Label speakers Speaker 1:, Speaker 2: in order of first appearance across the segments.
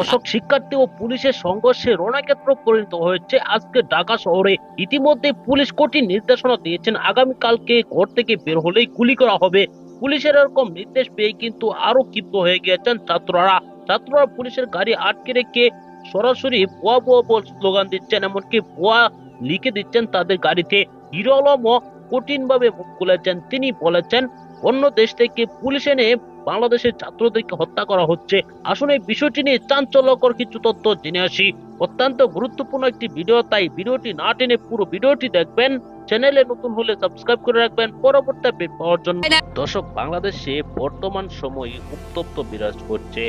Speaker 1: দর্শক শিক্ষার্থী ও পুলিশের সংঘর্ষে রণক্ষেত্র পরিণত হয়েছে। আজকে ঢাকা শহরে ইতিমধ্যে পুলিশ কঠিন নির্দেশনা দিয়েছেন। আগামীকালকে ঘর থেকে বের হলেই গুলি করা হবে। পুলিশের এরকম নির্দেশ পেয়ে কিন্তু আরও ক্ষিপ্ত হয়ে গিয়েছেন ছাত্ররা। ছাত্ররা পুলিশের গাড়ি আটকে রেখে সরাসরি ভুয়া ভুয়া বল স্লোগান দিচ্ছেন, এমনকি ভুয়া লিখে দিচ্ছেন তাদের গাড়িতে। হিরো কঠিন ভাবে মুখ খুলেছেন। তিনি বলেছেন, অন্য দেশ থেকে পুলিশ এনে বাংলাদেশের ছাত্রদেরকে হত্যা করা হচ্ছে। আসলে এই বিষয়টি নিয়ে চাঞ্চল্যকর কিছু তথ্য জেনে আসি। অত্যন্ত গুরুত্বপূর্ণ একটি ভিডিও, তাই ভিডিওটি না টেনে পুরো ভিডিওটি দেখবেন। চ্যানেলে নতুন হলে সাবস্ক্রাইব করে রাখবেন। পরবর্তী আপডেট পাওয়ার জন্য দর্শক, বাংলাদেশে বর্তমান সময়ে উত্তপ্ত বিরাজ করছে।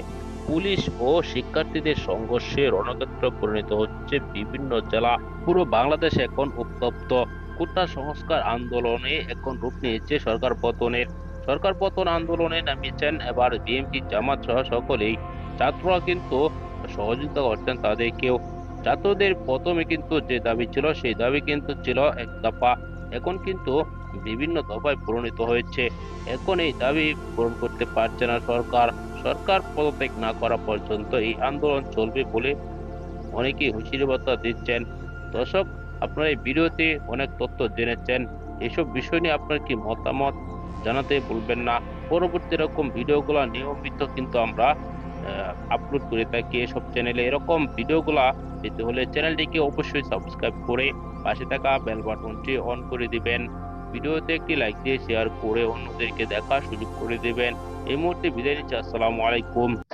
Speaker 1: পুলিশ ও শিক্ষার্থীদের সংঘর্ষে রণক্ষেত্র পরিণত হচ্ছে বিভিন্ন জেলা। পুরো বাংলাদেশ এখন উত্তপ্ত। কোটা সংস্কার আন্দোলনে এখন রূপ নিয়েছে সরকার পতনের সরকার পতন আন্দোলনে নামিয়েছেন। এবার বিএনপি জামাত সহ সকলেই ছাত্ররা কিন্তু সহযোগিতা করছেন তাদেরকেও। ছাত্রদের প্রথমে কিন্তু যে দাবি ছিল, সেই দাবি কিন্তু ছিল এক দফা। এখন কিন্তু বিভিন্ন দফায় পরিণত হয়েছে। এখন এই দাবি পূরণ করতে পারছে না সরকার। সরকার পদত্যাগ না করা পর্যন্ত এই আন্দোলন চলবে বলে অনেকেই হুঁশিয়ারি বার্তা দিচ্ছেন। দর্শক, আপনারা এই ভিডিওতে অনেক তথ্য জেনেছেন। এসব বিষয় নিয়ে আপনার কি মতামত? জানাতে ভুলবেন না। পরবর্তী এরকম ভিডিওগুলো নিয়মিত কিন্তু আমরা আপলোড করে থাকি এসব চ্যানেলে এরকম ভিডিওগুলা পেতে হলে চ্যানেলটিকে অবশ্যই সাবস্ক্রাইব করে পাশে থাকা বেল বাটনটি অন করে দিবেন। ভিডিওতে একটি লাইক দিয়ে শেয়ার করে অন্যদেরকে দেখার সুযোগ করে দেবেন। এই মুহূর্তে বিদায় নিচ্ছি। আসসালামু আলাইকুম।